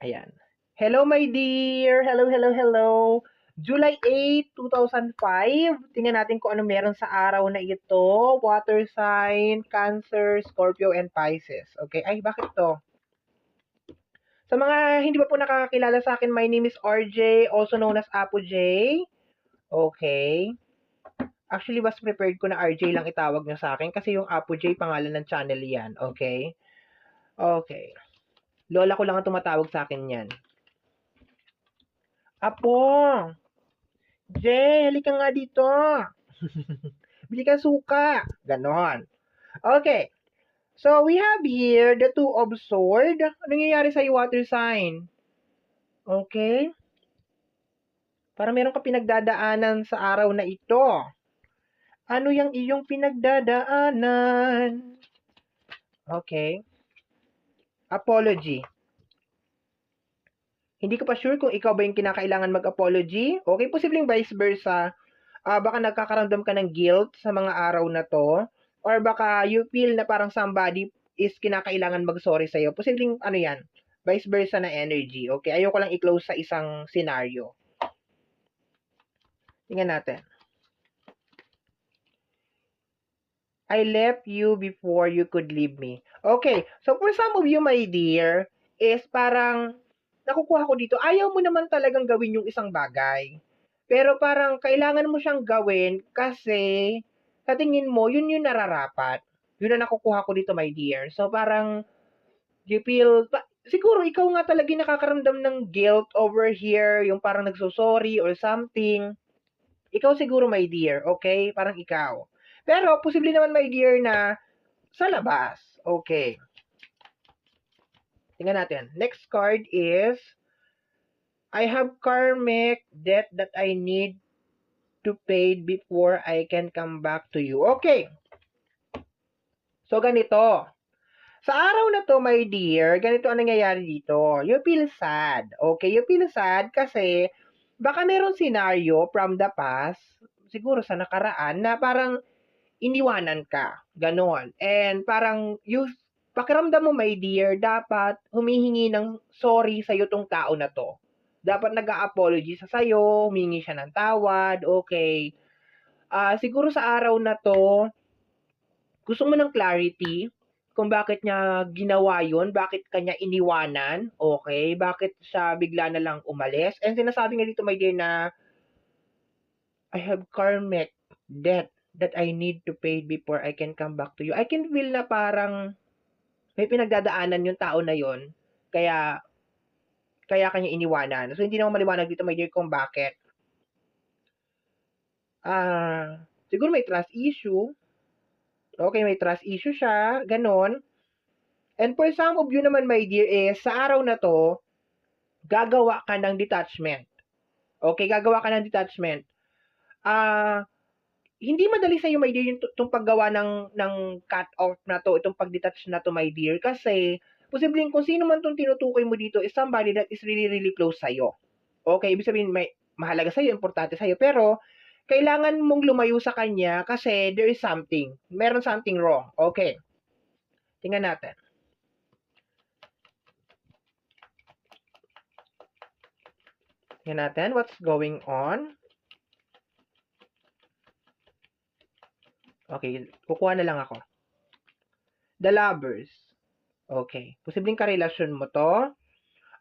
Ayan. Hello, my dear. Hello, hello, hello. July 8, 2005. Tingnan natin kung ano meron sa araw na ito. Water sign, Cancer, Scorpio, and Pisces. Okay. Ay, bakit to? Sa mga hindi pa po nakakakilala sa akin, my name is RJ, also known as Apo J. Okay. Actually, was prepared ko na RJ lang itawag nyo sa akin kasi yung Apo J, pangalan ng channel yan. Okay. Okay. Lola ko lang ang tumatawag sa akin yan. Apo! Jay, halika nga dito. Bili ka suka. Ganon. Okay. So, we have here the two of sword. Ano nangyayari sa water sign? Okay. Para meron ka pinagdadaanan sa araw na ito. Ano yung iyong pinagdadaanan? Okay. Apology. Hindi ko pa sure kung ikaw ba yung kinakailangan mag-apology. Okay, posibleng vice versa. Uh, baka nagkakaramdam ka ng guilt sa mga araw na to. Or baka you feel na parang somebody is kinakailangan mag-sorry sa'yo. Posibleng ano yan, vice versa na energy. Okay, ayoko lang i-close sa isang scenario. Tingnan natin. I left you before you could leave me. Okay, so for some of you, my dear, is parang nakukuha ko dito, ayaw mo naman talagang gawin yung isang bagay. Pero parang kailangan mo siyang gawin kasi sa tingin mo, yun yung nararapat. Yun ang nakukuha ko dito, my dear. So parang you feel, siguro ikaw nga talaga nakakaramdam ng guilt over here, yung parang nagsosorry or something. Ikaw siguro, my dear, okay? Parang ikaw. Pero, posible naman, my dear, na sa labas. Okay. Tingnan natin. Next card is, I have karmic debt that I need to pay before I can come back to you. Okay. So, ganito. Sa araw na to, my dear, ganito ang nangyayari dito. You feel sad. Okay? You feel sad kasi baka meron scenario from the past, siguro sa nakaraan, na parang iniwanan ka. Ganon. And parang you pakiramdam mo, my dear, dapat humihingi ng sorry sa'yo tong tao na to. Dapat nag-a-apology sa sayo, humingi siya ng tawad, okay. Uh, siguro sa araw na to, gusto mo ng clarity kung bakit niya ginawa yun, bakit kanya iniwanan, okay, bakit siya bigla na lang umalis. And sinasabi nga dito, my dear, na I have karmic debt that I need to pay before I can come back to you. I can feel na parang may pinagdadaanan yung tao na yon kaya kaya kanya iniwanan. So, hindi naman maliwanag dito, my dear, kung bakit. Ah, uh, siguro may trust issue. Okay, may trust issue siya. Ganon. And for some of you naman, my dear, is sa araw na to, gagawa ka ng detachment. Okay, gagawa ka ng detachment. Ah, uh, hindi madali sa iyo, my dear, yung itong paggawa ng, ng cut-off na to, itong pag-detach na to, my dear, kasi posibleng kung sino man itong tinutukoy mo dito is somebody that is really, really close sa'yo. Okay, ibig sabihin, may, mahalaga sa'yo, importante sa'yo, pero kailangan mong lumayo sa kanya kasi there is something. Meron something wrong. Okay. Tingnan natin. Tingnan natin what's going on. Okay, kukuha na lang ako. The lovers. Okay. Posibleng karelasyon mo to.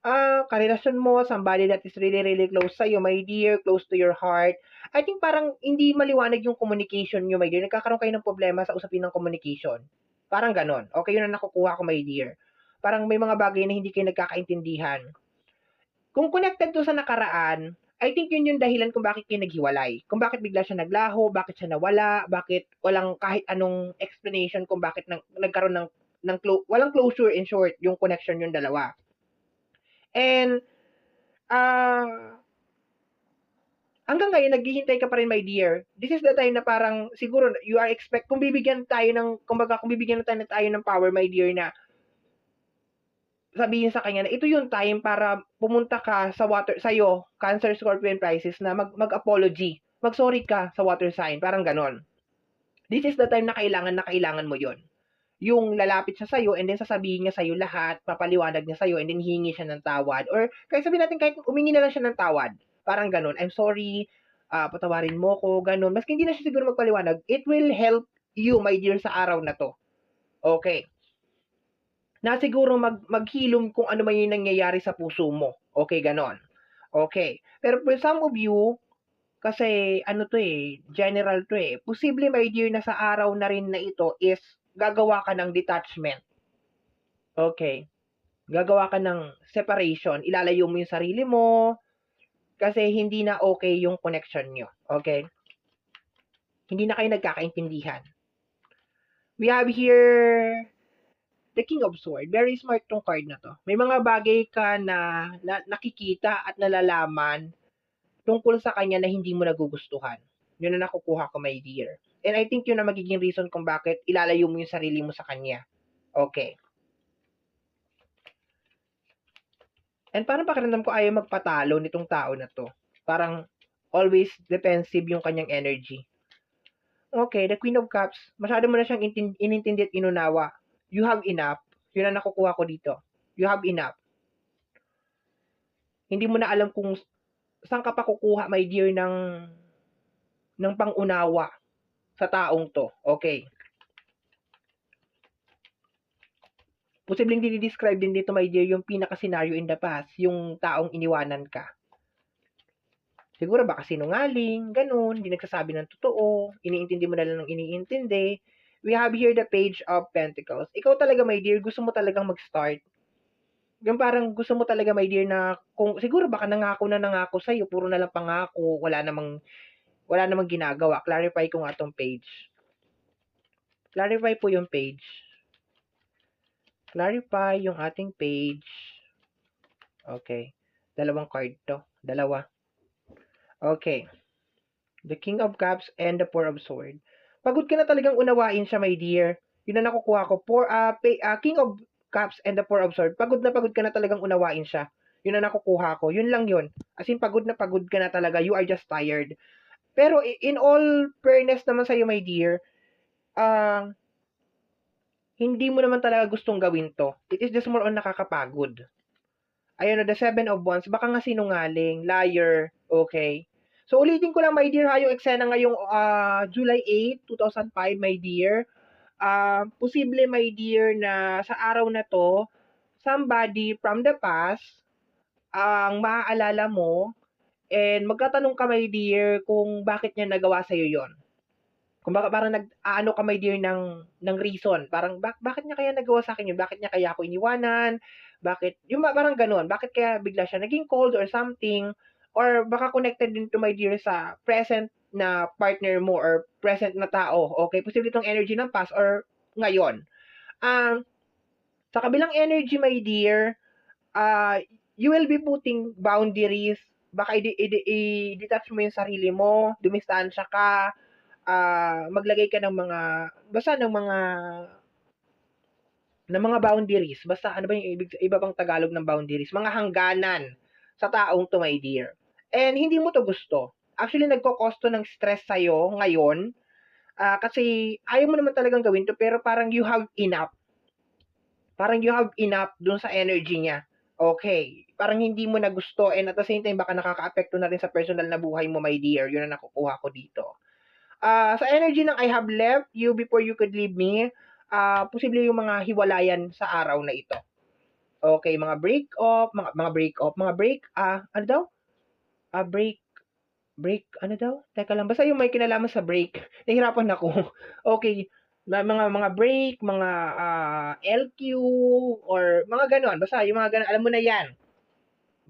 Ah, karelasyon mo, somebody that is really, really close sa iyo, my dear, close to your heart. I think parang hindi maliwanag yung communication nyo, my dear. Nagkakaroon kayo ng problema sa usapin ng communication. Parang ganon. Okay, yun ang nakukuha ko, my dear. Parang may mga bagay na hindi kayo nagkakaintindihan. Kung connected to sa nakaraan, I think yun yung dahilan kung bakit kayo naghiwalay. Kung bakit bigla siya naglaho, bakit siya nawala, bakit walang kahit anong explanation kung bakit nang, nagkaroon ng, ng clo- walang closure in short yung connection yung dalawa. And, uh, hanggang ngayon, naghihintay ka pa rin, my dear. This is the time na parang, siguro, you are expect, kung bibigyan tayo ng, kumbaga, kung bibigyan tayo, tayo ng power, my dear, na sabihin sa kanya na ito yung time para pumunta ka sa water sa'yo, Cancer, Scorpio, and Pisces na mag, mag-apology. Mag-sorry ka sa water sign. Parang ganon. This is the time na kailangan na kailangan mo yon. yung lalapit siya sa'yo and then sasabihin niya sa'yo lahat, papaliwanag niya sa'yo and then hingi siya ng tawad. Or kahit sabihin natin kahit umingi na lang siya ng tawad. Parang ganun. I'm sorry, ah, patawarin mo ko, ganun. Maski hindi na siya siguro magpaliwanag, it will help you, my dear, sa araw na to. Okay. Na siguro mag, maghilom kung ano man yung nangyayari sa puso mo. Okay, ganon. Okay. Pero for some of you, kasi ano to eh, general to eh. Posible, my dear, na sa araw na rin na ito is gagawa ka ng detachment. Okay. Gagawa ka ng separation. Ilalayo mo yung sarili mo kasi hindi na okay yung connection nyo. Okay? Hindi na kayo nagkakaintindihan. We have here the King of Swords. Very smart tong card na to. May mga bagay ka na, na nakikita at nalalaman tungkol sa kanya na hindi mo nagugustuhan. Yun na nakukuha ko, my dear. And I think yun na magiging reason kung bakit ilalayo mo yung sarili mo sa kanya. Okay. And parang pakiramdam ko ayaw magpatalo nitong tao na to. Parang always defensive yung kanyang energy. Okay, the Queen of Cups, masyado mo na siyang intin- inintindi at inunawa. You have enough. Yun ang nakukuha ko dito. You have enough. Hindi mo na alam kung saan ka pa kukuha, my dear, ng ng pangunawa sa taong to. Okay. Posibleng dinidescribe din dito, my dear, yung pinaka-scenario in the past, yung taong iniwanan ka. Siguro baka sinungaling, ganun, hindi nagsasabi ng totoo, iniintindi mo na lang ng iniintindi. We have here the page of pentacles. Ikaw talaga, my dear, gusto mo talagang mag-start. Yung parang gusto mo talaga, my dear, na kung siguro baka nangako na nangako sa'yo, puro na lang pangako, wala namang, wala namang ginagawa. Clarify ko nga tong page. Clarify po yung page. Clarify yung ating page. Okay. Dalawang card to. Dalawa. Okay. The King of Cups and the Four of Swords. Pagod ka na talagang unawain siya, my dear. Yun na nakukuha ko. For, uh, pay, uh, King of Cups and the Four of Swords. Pagod na pagod ka na talagang unawain siya. Yun na nakukuha ko. Yun lang yun. As in, pagod na pagod ka na talaga. You are just tired. Pero in all fairness naman sa'yo, my dear, ah, uh, hindi mo naman talaga gustong gawin to. It is just more on nakakapagod. Ayun na, the seven of wands, baka nga sinungaling, liar, okay. So, ulitin ko lang, my dear, ha, yung eksena ngayong uh, July 8, 2005, my dear. Uh, posible, my dear, na sa araw na to, somebody from the past, ang maaalala mo, and magtatanong ka, my dear, kung bakit niya nagawa sa'yo yon kung baka parang nag-ano ka my dear ng ng reason. Parang bak bakit niya kaya nagawa sa akin yun? Bakit niya kaya ako iniwanan? Bakit yung parang ganoon. Bakit kaya bigla siya naging cold or something? Or baka connected din to my dear sa present na partner mo or present na tao. Okay, posible itong energy ng past or ngayon. Um, sa kabilang energy, my dear, uh, you will be putting boundaries. Baka i-detach mo yung sarili mo, dumistansya ka, uh, maglagay ka ng mga basta ng mga ng mga boundaries. Basta ano ba yung ibig, iba bang Tagalog ng boundaries? Mga hangganan sa taong to, my dear. And hindi mo to gusto. Actually, nagko-kosto ng stress sa'yo ngayon. Uh, kasi ayaw mo naman talagang gawin to, pero parang you have enough. Parang you have enough dun sa energy niya. Okay. Parang hindi mo na gusto and at the same time baka nakaka-apekto na rin sa personal na buhay mo, my dear. Yun ang nakukuha ko dito uh, sa energy ng I have left you before you could leave me, uh, posible yung mga hiwalayan sa araw na ito. Okay, mga break off, mga, mga break off, mga break, ah, uh, ano daw? Ah, uh, break, break, ano daw? Teka lang, basta yung may kinalaman sa break. Nahirapan ako. okay, mga mga break, mga uh, LQ, or mga ganon. Basta yung mga ganon, alam mo na yan.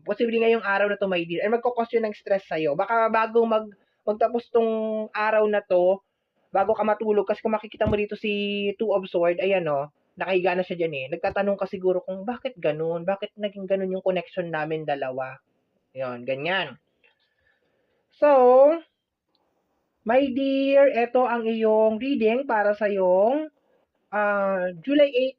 Posible ngayong araw na to, my dear. Ay yun ng stress sa'yo. Baka bago mag magtapos tong araw na to, bago ka matulog, kasi kung makikita mo dito si Two of Swords, ayan oh, nakahiga na siya dyan eh. Nagtatanong ka siguro kung bakit ganun, bakit naging ganun yung connection namin dalawa. Yun, ganyan. So, my dear, ito ang iyong reading para sa iyong uh, July 8,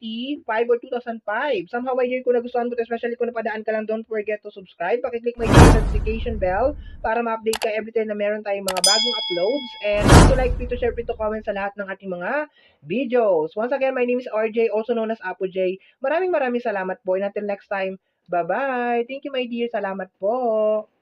2020, 5 or 2005. Somehow, my dear, kung nagustuhan mo, especially kung napadaan ka lang, don't forget to subscribe. Pakiclick yung notification bell para ma-update ka every time na meron tayong mga bagong uploads. And to like, to share, to comment sa lahat ng ating mga videos. Once again, my name is RJ, also known as Apo J. Maraming maraming salamat po. And until next time, bye-bye. Thank you, my dear. Salamat po.